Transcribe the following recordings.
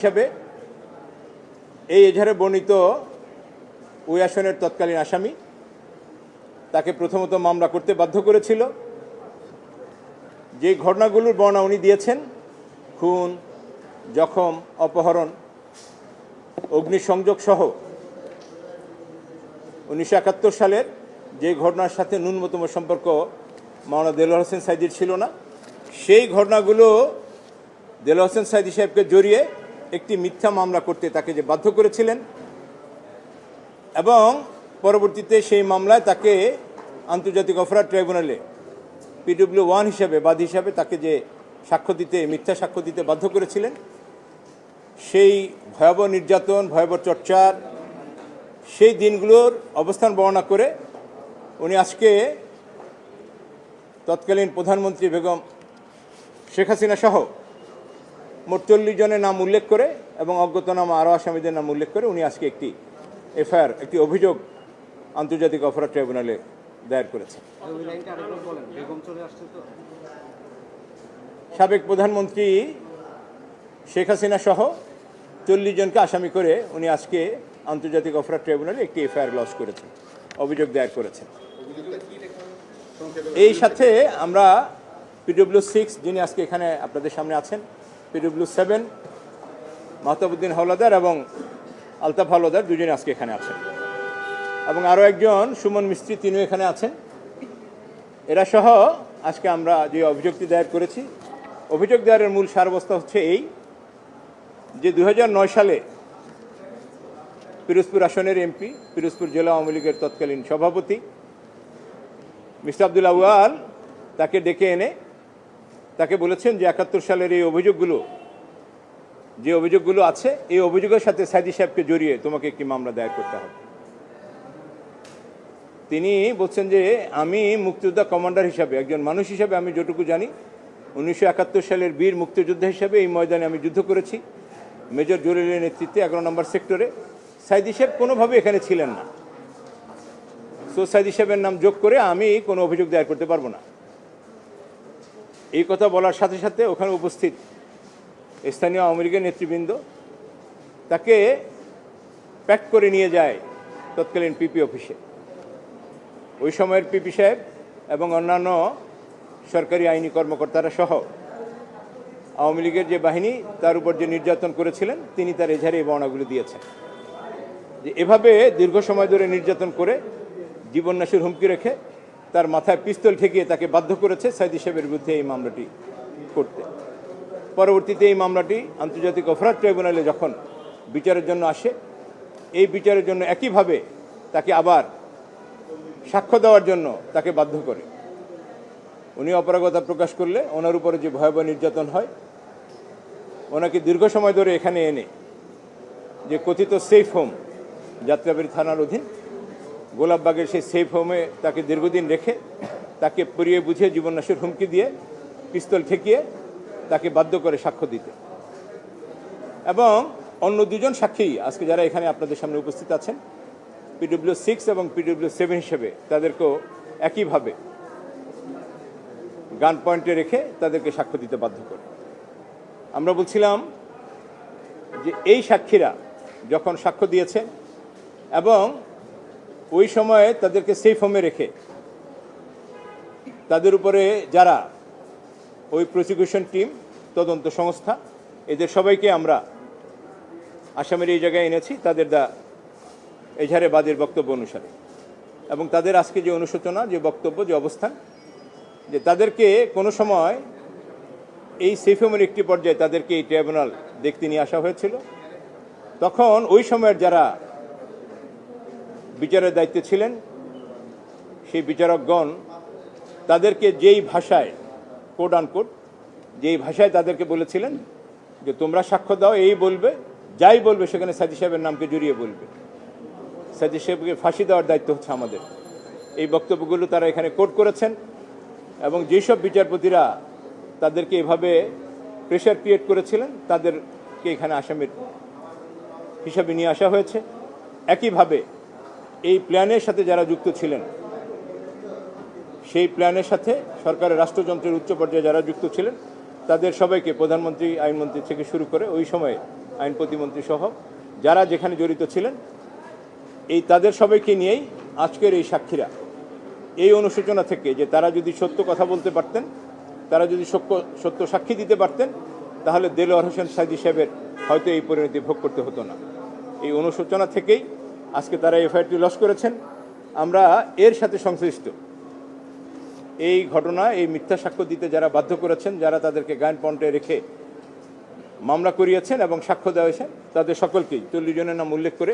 হিসাবে এই এজাহারে বর্ণিত ওই আসনের তৎকালীন আসামি তাকে প্রথমত মামলা করতে বাধ্য করেছিল। যে ঘটনাগুলোর বর্ণনা উনি দিয়েছেন, খুন, জখম, অপহরণ, অগ্নিসংযোগ সহ উনিশশো একাত্তর সালের যে ঘটনার সাথে ন্যূনতম সম্পর্ক মাওলানা দেলোয়ার হোসেন সাইদির ছিল না, সেই ঘটনাগুলো দেলোয়ার হোসেন সাইদি সাহেবকে জড়িয়ে একটি মিথ্যা মামলা করতে তাকে যে বাধ্য করেছিলেন এবং পরবর্তীতে সেই মামলায় তাকে আন্তর্জাতিক অপরাধ ট্রাইব্যুনালে পিডব্লিউ ওয়ান হিসাবে, বাদ হিসাবে তাকে যে সাক্ষ্য দিতে, মিথ্যা সাক্ষ্য দিতে বাধ্য করেছিলেন, সেই ভয়াবহ নির্যাতন, ভয়াবহ চর্চার সেই দিনগুলোর অবস্থান বর্ণনা করে উনি আজকে তৎকালীন প্রধানমন্ত্রী বেগম শেখ হাসিনা সহ মোট চল্লিশ জনের নাম উল্লেখ করে এবং অজ্ঞাতনামা আরও আসামিদের নাম উল্লেখ করে উনি আজকে একটি এফআইআর, একটি অভিযোগ আন্তর্জাতিক অপরাধ ট্রাইব্যুনালে দায়ের তো সাবেক প্রধানমন্ত্রী শেখ হাসিনা সহ চল্লিশ জনকে আসামি করে উনি আজকে আন্তর্জাতিক অপরাধ ট্রাইব্যুনালে একটি এফআইআর লঞ্চ করেছেন, অভিযোগ দায়ের করেছেন। এই সাথে আমরা পিডব্লিউ সিক্স যিনি আজকে এখানে আপনাদের সামনে আছেন পিডব্লিউ সেভেন, মাহতাবুদ্দিন হাওলাদার এবং আলতাফ হাওলাদার দুজনে আজকে এখানে আছেন। এবং আরও একজন, সুমন মিস্ত্রি, তিনিও এখানে আছেন। এরা সহ আজকে আমরা যে অভিযোগটি দায়ের করেছি, অভিযোগ দায়েরের মূল সারবস্থা হচ্ছে এই যে দুহাজার নয় সালে পিরোজপুর আসনের এমপি, পিরোজপুর জেলা আওয়ামী লীগের তৎকালীন সভাপতি মিস্টার আব্দুল আউয়াল তাকে ডেকে এনে তাকে বলেছেন যে একাত্তর সালের এই অভিযোগগুলো, যে অভিযোগগুলো আছে, এই অভিযোগের সাথে সাইদি সাহেবকে জড়িয়ে তোমাকে একটি মামলা দায়ের করতে হবে। তিনি বলছেন যে আমি মুক্তিযোদ্ধা কমান্ডার হিসাবে, একজন মানুষ হিসাবে আমি যেটুকু জানি, উনিশশো একাত্তর সালের বীর মুক্তিযোদ্ধা হিসাবে এই ময়দানে আমি যুদ্ধ করেছি। মেজর জলিলের নেতৃত্বে এগারো নম্বর সেক্টরে। সাইদি সাহেব কোনোভাবে এখানে ছিলেন না। সো সাইদি সাহেবের নাম যোগ করে আমি কোনো অভিযোগ দায়ের করতে পারব না। এই কথা বলার সাথে সাথে ওখানে উপস্থিত স্থানীয় আওয়ামী লীগের নেতৃবৃন্দ তাকে প্যাক করে নিয়ে যায় তৎকালীন পিপি অফিসে। ওই সময়ের পিপি সাহেব এবং অন্যান্য সরকারি আইনি কর্মকর্তারা সহ আওয়ামী লীগের যে বাহিনী, তার উপর যে নির্যাতন করেছিলেন, তিনি তার এঝারে এই বর্ণাগুলি দিয়েছেন। যে এভাবে দীর্ঘ সময় ধরে নির্যাতন করে জীবননাশের হুমকি রেখে তার মাথায় পিস্তল ঠেকিয়ে তাকে বাধ্য করেছে সাইদি সাহেবের বিরুদ্ধে এই মামলাটি করতে। পরবর্তীতে এই মামলাটি আন্তর্জাতিক অপরাধ ট্রাইব্যুনালে যখন বিচারের জন্য আসে, এই বিচারের জন্য একইভাবে তাকে আবার সাক্ষ্য দেওয়ার জন্য তাকে বাধ্য করে। উনি অপারগতা প্রকাশ করলে ওনার উপরে যে ভয়াবহ নির্যাতন হয়, ওনাকে দীর্ঘ সময় ধরে এখানে এনে যে কথিত সেফ হোম যাত্রাবাড়ি থানার অধীন গোলাপবাগের সেই সেফ হোমে তাকে দীর্ঘদিন রেখে, তাকে পরিয়ে বুঝিয়ে জীবননাশের হুমকি দিয়ে পিস্তল ঠেকিয়ে তাকে বাধ্য করে সাক্ষ্য দিতে। এবং অন্য দুজন সাক্ষী আজকে যারা এখানে আপনাদের সামনে উপস্থিত আছেন পিডব্লিউ সিক্স এবং পিডব্লিউ সেভেন হিসেবে তাদেরকেও একইভাবে গান পয়েন্টে রেখে তাদেরকে সাক্ষ্য দিতে বাধ্য করে। আমরা বলছিলাম যে এই সাক্ষীরা যখন সাক্ষ্য দিয়েছে এবং ওই সময়ে তাদেরকে সেফ হোমে রেখে তাদের উপরে যারা ওই প্রসিকিউশন টিম তদন্ত সংস্থা, এদের সবাইকে আমরা আসামের এই জায়গায় এনেছি, তাদের দা এঝারে বাদের বক্তব্য অনুসারে। এবং তাদের আজকে যে অনুশোচনা, যে বক্তব্য, যে অবস্থান, যে তাদেরকে কোনো সময় এই সেফেমের একটি পর্যায়ে তাদেরকে এই ট্রাইব্যুনাল দেখতে নিয়ে আসা হয়েছিল। তখন ওই সময়ের যারা বিচারের দায়িত্বে ছিলেন, সেই বিচারকগণ তাদেরকে যেই ভাষায় কোড আনকোড যেই ভাষায় তাদেরকে বলেছিলেন যে তোমরা সাক্ষ্য দাও, এই বলবে, যাই বলবে সেখানে সাজি সাহেবের নামকে জড়িয়ে বলবে। সাজি সাহেবকে ফাঁসি দেওয়ার দায়িত্ব হচ্ছে আমাদের। এই বক্তব্যগুলো তারা এখানে কোট করেছেন এবং যেসব বিচারপতিরা তাদেরকে এভাবে প্রেশার ক্রিয়েট করেছিলেন, তাদেরকে এখানে আসামির হিসাবে নিয়ে আসা হয়েছে। একইভাবে এই প্ল্যানের সাথে যারা যুক্ত ছিলেন, সেই প্ল্যানের সাথে সরকারের রাষ্ট্রযন্ত্রের উচ্চ পর্যায়ে যারা যুক্ত ছিলেন, তাদের সবাইকে প্রধানমন্ত্রী, আইনমন্ত্রী থেকে শুরু করে ওই সময়ে আইন প্রতিমন্ত্রী সহ যারা যেখানে জড়িত ছিলেন, এই তাদের সবাইকে নিয়েই আজকের এই সাক্ষীরা। এই অনুশোচনা থেকে যে তারা যদি সত্য কথা বলতে পারতেন, তারা যদি সত্য সত্য সাক্ষী দিতে পারতেন, তাহলে দেলোয়ার হোসেন সাইদি সাহেবের হয়তো এই পরিণতি ভোগ করতে হতো না। এই অনুশোচনা থেকেই আজকে তারা এফআইআরটি লস করেছেন। আমরা এর সাথে সংশ্লিষ্ট। এই ঘটনা, এই মিথ্যা সাক্ষ্য দিতে যারা বাধ্য করেছেন, যারা তাদেরকে গায়ন পয়েন্টে রেখে মামলা করিয়েছেন এবং সাক্ষ্য দেওয়া হয়েছে, তাদের সকলকেই চল্লিশ জনের নাম উল্লেখ করে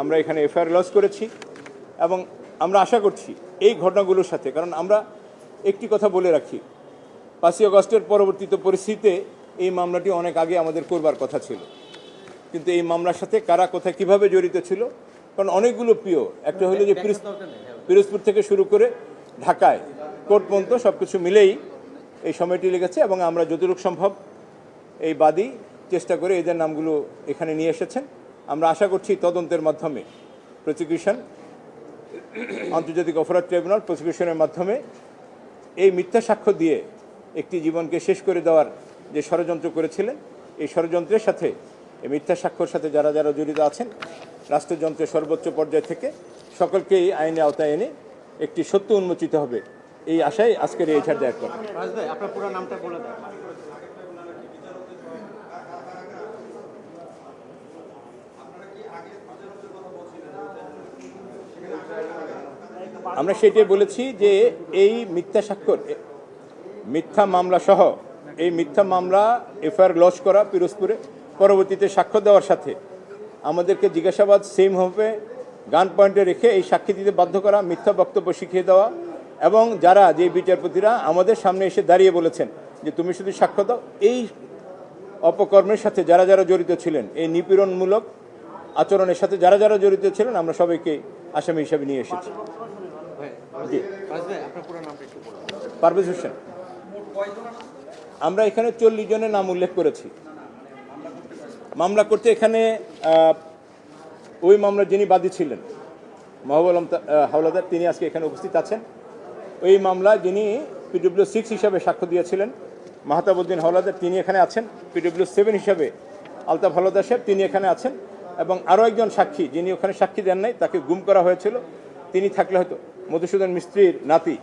আমরা এখানে এফআইআর লস করেছি এবং আমরা আশা করছি এই ঘটনাগুলোর সাথে, কারণ আমরা একটি কথা বলে রাখি, পাঁচই অগস্টের পরবর্তীতে পরিস্থিতিতে এই মামলাটি অনেক আগে আমাদের করবার কথা ছিল। কিন্তু এই মামলার সাথে কারা কোথায় কীভাবে জড়িত ছিল কারণ অনেকগুলো প্রিয় একটা হলো যে পিরোজপুর থেকে শুরু করে ঢাকায় কোর্ট পর্যন্ত সব কিছু মিলেই এই সময়টি লেগেছে এবং আমরা যতটুকু সম্ভব এই বাদী চেষ্টা করে এদের নামগুলো এখানে নিয়ে এসেছেন। আমরা আশা করছি তদন্তের মাধ্যমে প্রসিকিউশন আন্তর্জাতিক অপরাধ ট্রাইব্যুনাল প্রসিকিউশনের মাধ্যমে এই মিথ্যা সাক্ষ্য দিয়ে একটি জীবনকে শেষ করে দেওয়ার যে ষড়যন্ত্র করেছিলেন এই ষড়যন্ত্রের সাথে এই মিথ্যা সাক্ষ্যর সাথে যারা যারা জড়িত আছেন রাষ্ট্রযন্ত্রের সর্বোচ্চ পর্যায় থেকে সকলকেই আইনে আওতায় এনে একটি সত্য উন্মোচিত হবে। এই আশায় আজকের এই ছাড় দায়ের করা আমরা সেটাই বলেছি যে এই মিথ্যা স্বাক্ষর মিথ্যা মামলা সহ এই মিথ্যা মামলা এফআইআর লস করা পিরোজপুরে পরবর্তীতে সাক্ষ্য দেওয়ার সাথে আমাদেরকে জিজ্ঞাসাবাদ সেম হবে গান পয়েন্টে রেখে এই সাক্ষী দিতে বাধ্য করা, মিথ্যা বক্তব্য শিখিয়ে দেওয়া এবং যারা যে বিচারপতিরা আমাদের সামনে এসে দাঁড়িয়ে বলেছেন যে তুমি শুধু সাক্ষ্য দাও, এই অপকর্মের সাথে যারা যারা জড়িত ছিলেন, এই নিপীড়নমূলক আচরণের সাথে যারা যারা জড়িত ছিলেন, আমরা সবাইকে আসামি হিসাবে নিয়ে এসেছি। পারভেজ হোসেন, আমরা এখানে চল্লিশ জনের নাম উল্লেখ করেছি। মামলা করতে এখানে ওই মামলার যিনি বাদী ছিলেন তা- হাওলাদার, তিনি আজকে এখানে উপস্থিত আছেন। ওই মামলা যিনি পিডব্লিউ সিক্স হিসাবে সাক্ষ্য দিয়েছিলেন, মাহতাবুদ্দিন হাওলাদার, তিনি এখানে আছেন। পিডব্লিউ সেভেন হিসাবে আলতাফ হাওলাদার সাহেব, তিনি এখানে আছেন। এবং আরও একজন সাক্ষী, যিনি ওখানে সাক্ষী দেন নাই, তাকে গুম করা হয়েছিল। তিনি থাকলে হয়তো মধুসূদন মিস্ত্রির নাতি,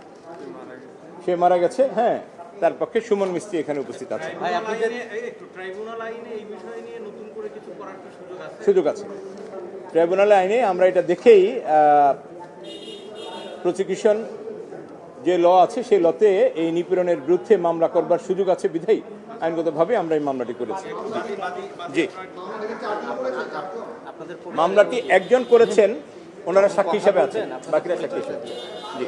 সে মারা গেছে। হ্যাঁ তার পক্ষে সুমন মিস্ত্রি এখানে উপস্থিত আছে ভাই আপনি যে একটু ট্রাইব্যুনাল আইনে এই বিষয় নিয়ে নতুন করে কিছু করার কি সুযোগ আছে? সুযোগ ট্রাইব্যুনাল আইনে আমরা এটা দেখেই প্রসিকিউশন যে ল আছে সেই লতে এই নিপীড়নের বিরুদ্ধে মামলা করবার সুযোগ আছে বিধাই আইনগতভাবে আমরা এই মামলাটি করেছি। জি। মামলাটি একজন করেছেন ওনারা সাক্ষী হিসাবে আছেন বাকিরা সাক্ষী হিসাবে জি।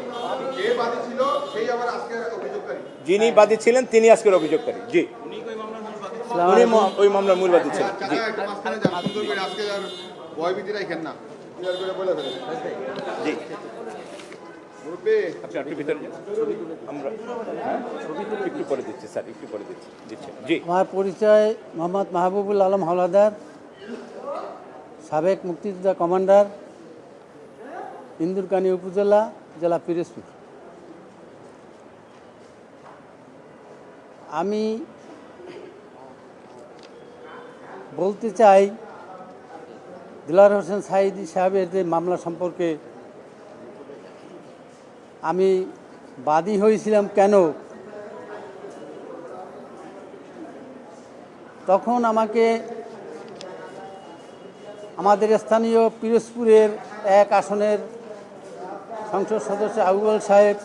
যিনি বাদী ছিলেন তিনি আজকের অভিযোগকারী। জি। উনি ম- ওই মামলার মূল বাদী ছিলেন। জি। ফেলেন জি। আপনি আপনি ভিতরে আমরা হ্যাঁ? একটু পরে দিচ্ছি স্যার একটু পরে দিচ্ছি দিচ্ছি। জি। আমার পরিচয় মোহাম্মদ মাহবুবুল আলম হাওলাদার সাবেক মুক্তিযোদ্ধা কমান্ডার ইন্দুরকানী উপজেলা, জেলা পিরোজপুর। আমি বলতে চাই, দিলার হোসেন সাইদি সাহেবের যে মামলা সম্পর্কে আমি বাদী হয়েছিলাম কেন? তখন আমাকে আমাদের স্থানীয় পিরোজপুরের এক আসনের সংসদ সদস্য আবুল সাহেব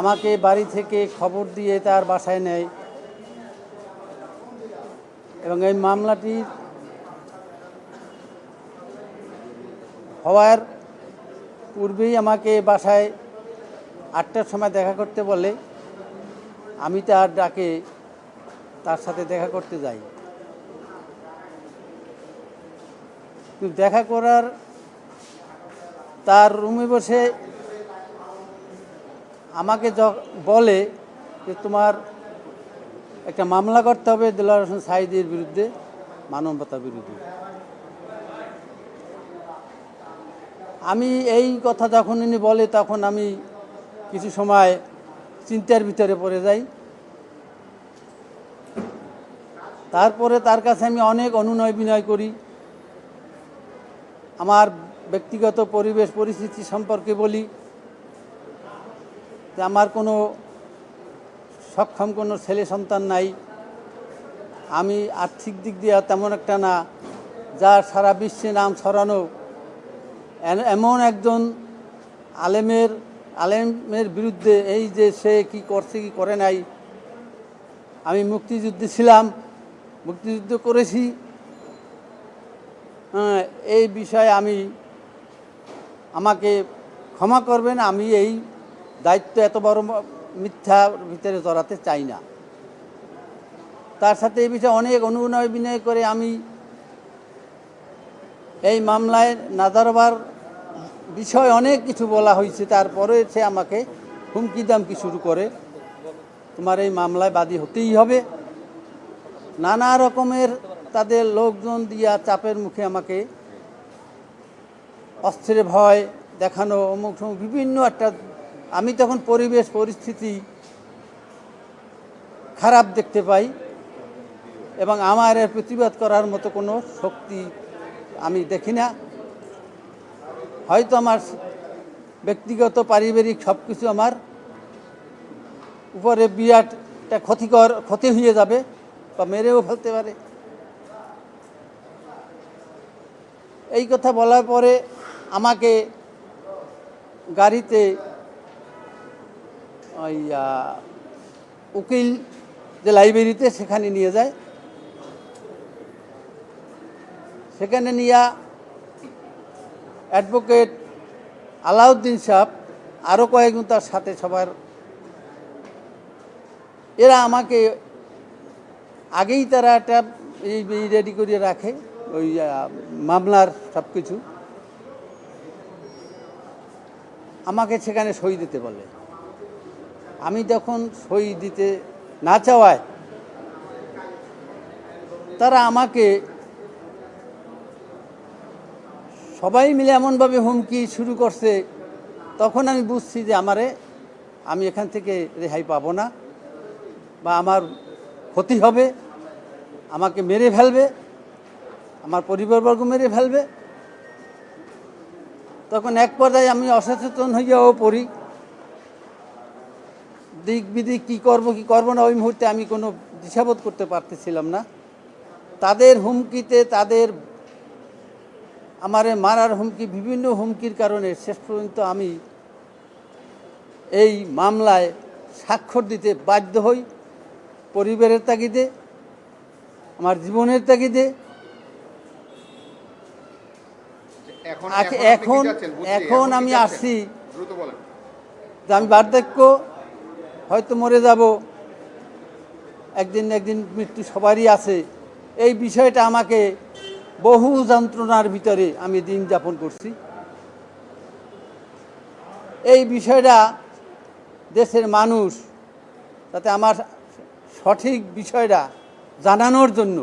আমাকে বাড়ি থেকে খবর দিয়ে তার বাসায় নেয় এবং এই মামলাটির হওয়ার পূর্বেই আমাকে বাসায় আটটার সময় দেখা করতে বলে, আমি তার ডাকে তার সাথে দেখা করতে যাই। দেখা করার তার রুমে বসে আমাকে বলে যে তোমার একটা মামলা করতে হবে দিলার হোসেন সাইদের বিরুদ্ধে, মানবতার বিরুদ্ধে। আমি এই কথা যখন উনি বলে তখন আমি কিছু সময় চিন্তার ভিতরে পড়ে যাই। তারপরে তার কাছে আমি অনেক অনুনয় বিনয় করি। আমার ব্যক্তিগত পরিবেশ, পরিস্থিতি সম্পর্কে বলি, যে আমার কোনো সক্ষম কোনো ছেলে সন্তান নাই। আমি আর্থিক দিক দিয়ে তেমন একটা না যার সারা বিশ্বে নাম ছড়ানো। এমন একজন আলেমের আলেমের বিরুদ্ধে এই যে সে কি করছে, কি করে নাই, আমি মুক্তিযুদ্ধে ছিলাম, মুক্তিযুদ্ধ করেছি। এই বিষয়ে আমি আমাকে ক্ষমা করবেন, আমি এই দায়িত্ব এত বড় মিথ্যার ভিতরে জড়াতে চাই না। তার সাথে এই বিষয়ে অনেক অনুনয় বিনয় করে আমি এই মামলায় নাদারবার বিষয় অনেক কিছু বলা হয়েছে, তারপরে সে আমাকে হুমকি দামকি শুরু করে। তোমার এই মামলায় বাদী হতেই হবে। নানা রকমের তাদের লোকজন দিয়া চাপের মুখে আমাকে অস্ত্রের ভয়, দেখানো, অমুক বিভিন্ন একটা, আমি তখন পরিবেশ, পরিস্থিতি খারাপ দেখতে পাই এবং আমার এর প্রতিবাদ করার মতো কোনো শক্তি আমি দেখি না। হয়তো আমার ব্যক্তিগত, পারিবারিক সব কিছু আমার উপরে বিরাট একটা ক্ষতিকর, ক্ষতি হয়ে যাবে বা মেরেও ফেলতে পারে। এই কথা বলার পরে আমাকে গাড়িতে, ওই উকিল যে লাইব্রেরিতে সেখানে নিয়ে যায়। সেখানে নিয়ে অ্যাডভোকেট আলাউদ্দিন সাহেব আরও কয়েকজন তার সাথে সবার। এরা আমাকে আগেই তারা একটা এই রেডি করে রাখে, ওই মামলার সব কিছু আমাকে সেখানে সই দিতে বলে। আমি যখন সই দিতে না চাওয়ায়, তারা আমাকে সবাই মিলে এমনভাবে হুমকি শুরু করছে, তখন আমি বুঝছি যে আমারে, আমি এখান থেকে রেহাই পাবো না, বা আমার ক্ষতি হবে, আমাকে মেরে ফেলবে, আমার পরিবারবর্গ মেরে ফেলবে। তখন এক পর্যায়ে আমি অসচেতন হইয়াও পড়ি। দিক বিদিক কী করব কী করব না, ওই মুহূর্তে আমি কোনো দিশাবোধ করতে পারতেছিলাম না। তাদের হুমকিতে, তাদের আমার মারার হুমকি, বিভিন্ন হুমকির কারণে শেষ পর্যন্ত আমি এই মামলায় স্বাক্ষর দিতে বাধ্য হই। পরিবারের তাগিদে, আমার জীবনের তাগিদে এখন কি এখন- এখন আমি? আসছি। যে আমি বার্ধক্য হয়তো মরে যাব। একদিন একদিন মৃত্যু সবারই আছে। এই বিষয়টা আমাকে বহু যন্ত্রণার ভিতরে আমি দিন যাপন করছি। এই বিষয়টা দেশের মানুষ তাতে আমার সঠিক বিষয়টা জানানোর জন্য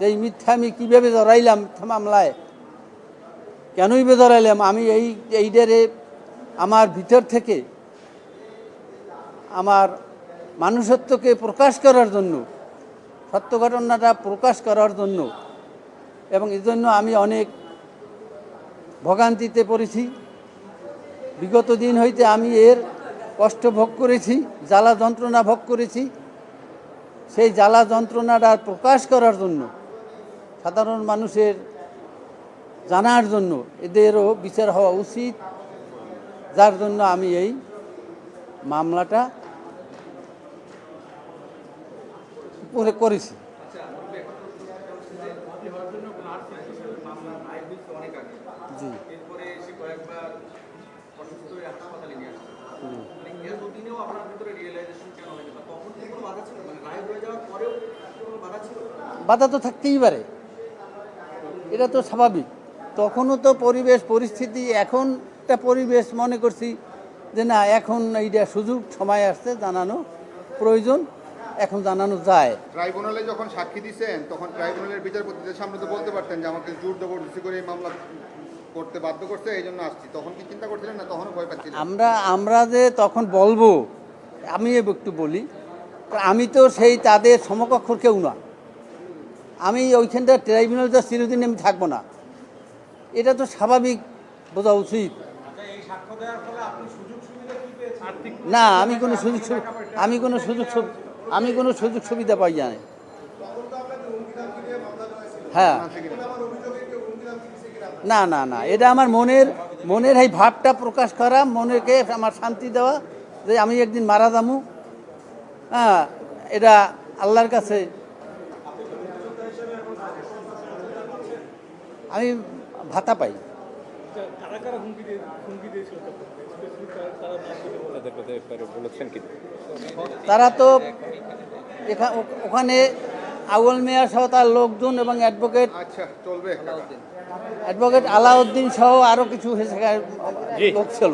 যে এই মিথ্যা আমি কীভাবে জড়াইলাম মিথ্যা মামলায় কেনই বে জড়াইলাম আমি এই এইটারে আমার ভিতর থেকে আমার মানুষত্বকে প্রকাশ করার জন্য, সত্য ঘটনাটা প্রকাশ করার জন্য এবং এই জন্য আমি অনেক ভোগান্তিতে পড়েছি। বিগত দিন হইতে আমি এর কষ্ট ভোগ করেছি, জ্বালা যন্ত্রণা ভোগ করেছি। সেই জ্বালা যন্ত্রণাটা প্রকাশ করার জন্য সাধারণ মানুষের জানার জন্য এদেরও বিচার হওয়া উচিত। যার জন্য আমি এই মামলাটা করে করেছি। বাধা তো থাকতেই পারে। এটা তো স্বাভাবিক। তখনও তো পরিবেশ পরিস্থিতি এখন একটা পরিবেশ মনে করছি যে না এখন এইটা সুযোগ সময় আসছে জানানো প্রয়োজন এখন জানানো যায়। ট্রাইব্যুনালে যখন সাক্ষী দিচ্ছেন তখন ট্রাইব্যুনালের বিচারপতিদের সামনে তো বলতে পারতেন যে আমাকে জোর জবরদস্তি করে এই মামলা করতে বাধ্য করছে এই জন্য আসছি। তখন কি চিন্তা করছিলেন না তখনও ভয় পাচ্ছিলেন? আমরা আমরা যে তখন বলব আমি একটু বলি আমি তো সেই তাদের সমকক্ষর কেউ না। আমি ওইখানটা ট্রাইব্যুনালটা চিরদিন আমি থাকব না। এটা তো স্বাভাবিক, বোঝা উচিত। না, আমি কোনো সুযোগ আমি কোনো সুযোগ আমি কোনো সুযোগ সুবিধা পাই জানি। হ্যাঁ। না না না, এটা আমার মনের মনের এই ভাবটা প্রকাশ করা মনেরকে আমার শান্তি দেওয়া, যে আমি একদিন মারা যামু হ্যাঁ এটা আল্লাহর কাছে আমি ভাতা পাই। তারা তো এখা- ওখানে আউল মেয়ার সহ তার লোকজন এবং অ্যাডভোকেট আচ্ছা চলবে অ্যাডভোকেট আলাউদ্দিন। সহ আরও কিছু লোক ছিল।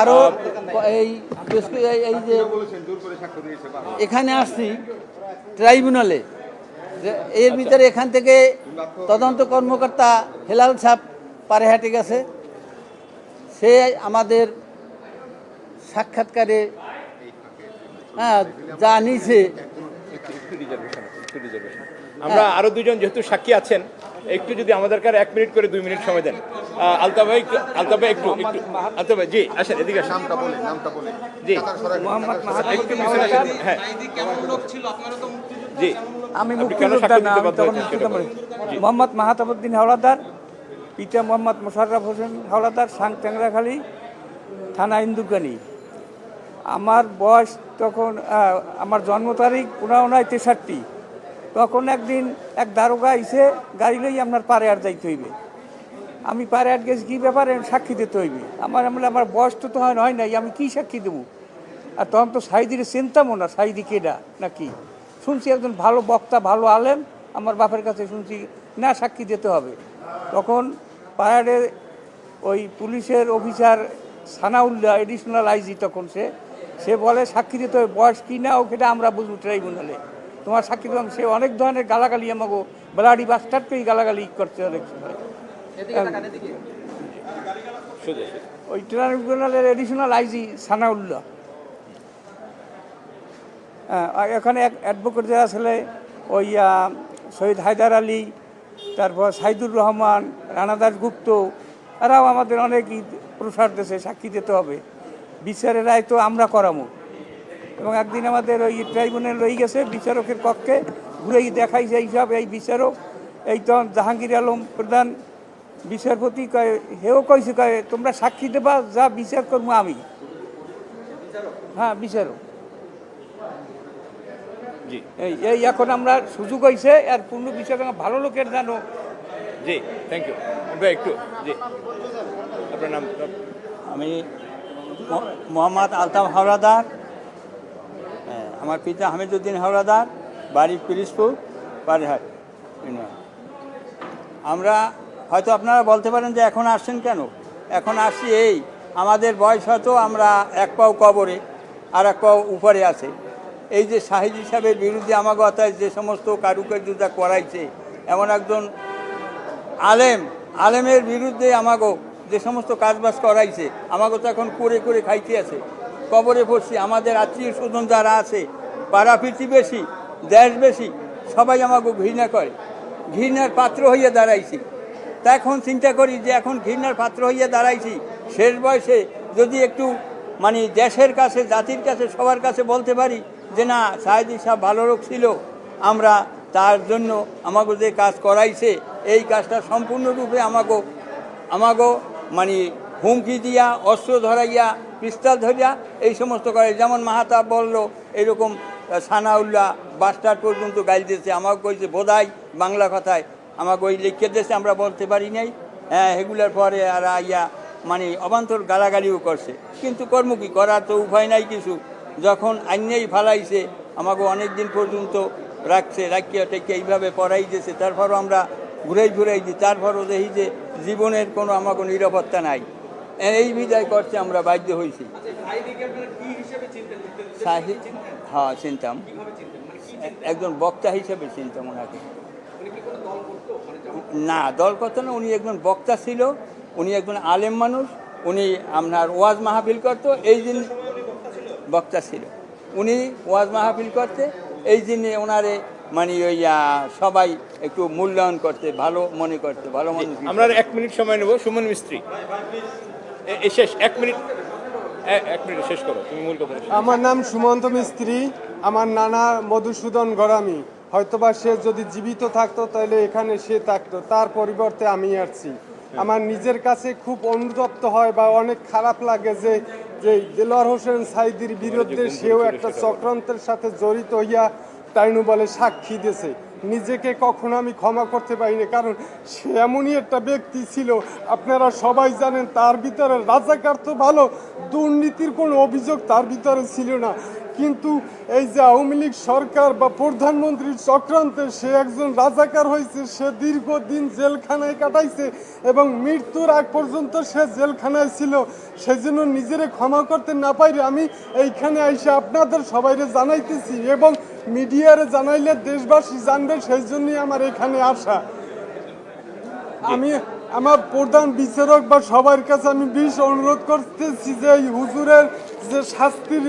আরও এই এই- যে। এখানে আসছি ট্রাইব্যুনালে এর ভিতরে এখান থেকে তদন্ত কর্মকর্তা হেলাল সাহ পারে হাটে গেছে। সে আমাদের সাক্ষাৎকারে হ্যাঁ যা রিজার্ভেশন আমরা আরও দুজন যেহেতু সাক্ষী আছেন একটু যদি আমাদের কাছে এক মিনিট করে দুই মিনিট সময় দেন। আলতাফ ভাই একটু- আলতাফ ভাই একটু একটু আলতাফ ভাই জি আসেন এদিকে আসেন। নামটা বলে নামটা বলে জি। হ্যাঁ। কেমন লোক ছিল আপনারা তো মুক্তিযুদ্ধ জি। আমি মুক্তিযোদ্ধা না আমি তখন মোহাম্মদ মাহাতাবুদ্দিন হাওলাদার পিতা মোহাম্মদ মোশাররফ হোসেন হাওলাদার সাং ট্যাংরাখালী থানা ইন্দুকানি। আমার বয়স তখন আমার জন্ম তারিখ পনেরো নয় তেষট্টি। তখন একদিন এক দারোগা এসে গাড়ি লই আপনার পারে আর যাইতে হইবে। আমি পারে আর গেছি কী ব্যাপারে সাক্ষী দিতে হইবে? আমার আমলে আমার বয়স তো তো হয় হয় নাই আমি কি সাক্ষী দেবো? আর তখন তো সাইদির চিন্তামও না সাইদি কেডা নাকি? শুনছি একজন ভালো বক্তা ভালো আলেম আমার বাপের কাছে শুনছি না সাক্ষী দিতে হবে। তখন পাহাড়ে ওই পুলিশের অফিসার সানাউল্লাহ এডিশনাল আইজি তখন সে সে বলে সাক্ষী দিতে হবে বয়স কী না ও সেটা আমরা বুঝব ট্রাইব্যুনালে তোমার সাক্ষী দিলাম সে অনেক ধরনের গালাগালি আমাকে ব্লাডি বাস্টারকেই গালাগালি করছে অনেক সময়। ওই ট্রাইব্যুনালের এডিশনাল আইজি সানাউল্লাহ। এখানে এক অ্যাডভোকেট যারা ছেলে, ওই শহীদ হায়দার আলী, তারপর সাইদুর রহমান রানাদাস গুপ্ত, এরাও আমাদের অনেক প্রসার দেশে সাক্ষী দিতে হবে। বিচারের রায় তো আমরা করামো। এবং একদিন আমাদের ওই ট্রাইব্যুনাল রয়ে গেছে, বিচারকের কক্ষে ঘুরে দেখাইছে এইসব, এই বিচারক, এই তো জাহাঙ্গীর আলম প্রধান বিচারপতি কয়, হেও কইছে কয়, তোমরা সাক্ষী দেবা, যা বিচার করব আমি। হ্যাঁ বিচারক। এই এই এখন আমরা সুযোগ হয়েছে আর পূর্ণ বিচার ভালো লোকের জানো। জি থ্যাংক ইউ একটু জি। আপনার নাম আমি মোহাম্মদ আলতাফ হাওলাদার হ্যাঁ, আমার পিতা হামিদুদ্দিন হাওড়াদার বাড়ি পিরিসপুর বারিহাট ইউনিয়ন। আমরা হয়তো আপনারা বলতে পারেন যে এখন আসছেন কেন? এখন আসছি এই আমাদের বয়স হয়তো আমরা এক পাও কবরে আর এক পাও উপরে আছে। এই যে শাহিদ হিসাবের বিরুদ্ধে আমাকে অর্থাৎ যে সমস্ত কারুকার্যতা করাইছে, এমন একজন আলেম, আলেমের বিরুদ্ধে আমাগো যে সমস্ত কাজবাজ করাইছে, আমাগো তো এখন করে করে খাইতে আছে। কবরে পড়ছি, আমাদের আত্মীয় স্বজন যারা আছে, পাড়া দেশ বেশি সবাই আমাকে ঘৃণা করে। ঘৃণার পাত্র হইয়া দাঁড়াইছি। তা এখন চিন্তা করি যে এখন ঘৃণার পাত্র হইয়া দাঁড়াইছি, শেষ বয়সে যদি একটু মানে দেশের কাছে, জাতির কাছে, সবার কাছে বলতে পারি যে না সাহেদি সাহেব ভালো লোক ছিল আমরা তার জন্য আমাকে যে কাজ করাইছে এই কাজটা সম্পূর্ণরূপে আমাকে আমাকে মানে হুমকি দিয়া অস্ত্র ধরাইয়া পিস্তল ধরিয়া এই সমস্ত করে। যেমন মাহাতা বলল এরকম আহ, সানাউল্লাহ বাস্টার পর্যন্ত গাইল দিয়েছে। আমাকে কইছে বোধাই বাংলা কথায় আমাকে ওই লিখে দিয়েছে আমরা বলতে পারি নাই। হ্যাঁ এগুলার পরে আর আইয়া মানে অবান্তর গালাগালিও করছে। কিন্তু কর্ম কি? করার তো উপায় নাই কিছু। যখন আইনেই ফালাইছে, আমাকে অনেক দিন পর্যন্ত রাখছে, রাখিয়া টেকে এইভাবে পড়াই দিয়েছে তারপরও আমরা ঘুরেই ঘুরেই দিই। তারপরও দেখি যে জীবনের কোনো আমাকে নিরাপত্তা নাই। এই বিদায় করতে আমরা বাধ্য হয়েছি হ্যাঁ চিনতাম। একজন বক্তা হিসেবে চিনতাম ওনাকে। করতো না, দল কত না, উনি একজন বক্তা ছিল, উনি একজন আলেম মানুষ, উনি আপনার ওয়াজ মাহফিল করতো। এই দিন বক্তা ছিল। উনি ওয়াজ মাহফিল করতে এই দিনে ওনারে মানে ওই সবাই একটু মূল্যায়ন করতে ভালো মনে করতে ভালো মনে আমরা এক মিনিট সময় নেব। সুমন মিস্ত্রি। শেষ এক মিনিট। এক মিনিট শেষ করো। তুমি মূল কথা আমার নাম সুমন্ত মিস্ত্রি। আমার নানা মধুসূদন গরামি হয়তোবা সে যদি জীবিত থাকতো তাহলে এখানে সে থাকতো। তার পরিবর্তে আমি আসছি। আমার নিজের কাছে খুব অনুতপ্ত হয় বা অনেক খারাপ লাগে যে যে দেলোয়ার হোসেন সাইদির বিরুদ্ধে সেও একটা চক্রান্তের সাথে জড়িত হইয়া তাইনু বলে সাক্ষী দিয়েছে। নিজেকে কখনো আমি ক্ষমা করতে পারিনি, কারণ সে এমনই একটা ব্যক্তি ছিল। আপনারা সবাই জানেন তার ভিতরে রাজাকার তো ভালো, দুর্নীতির কোনো অভিযোগ তার ভিতরে ছিল না। কিন্তু এই যে আওয়ামী লীগ সরকার বা প্রধানমন্ত্রীর চক্রান্তে সে একজন রাজাকার হয়েছে, সে দীর্ঘদিন জেলখানায় কাটাইছে এবং মৃত্যুর আগ পর্যন্ত সে জেলখানায় ছিল। সেজন্য নিজেরে ক্ষমা করতে না পাইলে আমি এইখানে এসে আপনাদের সবাইরে জানাইতেছি এবং মিডিয়ারে জানাইলে দেশবাসী জানবে সেই জন্যই আমার এখানে আসা। আমি আমার প্রধান বিচারক বা সবার কাছে আমি বিশ অনুরোধ করতেছি যে এই হুজুরের যে শাস্তির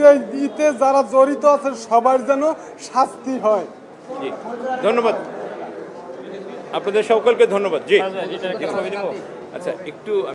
ইতে যারা জড়িত আছে সবার যেন শাস্তি হয়। ধন্যবাদ। আপনাদের সকলকে ধন্যবাদ। জি। আচ্ছা একটু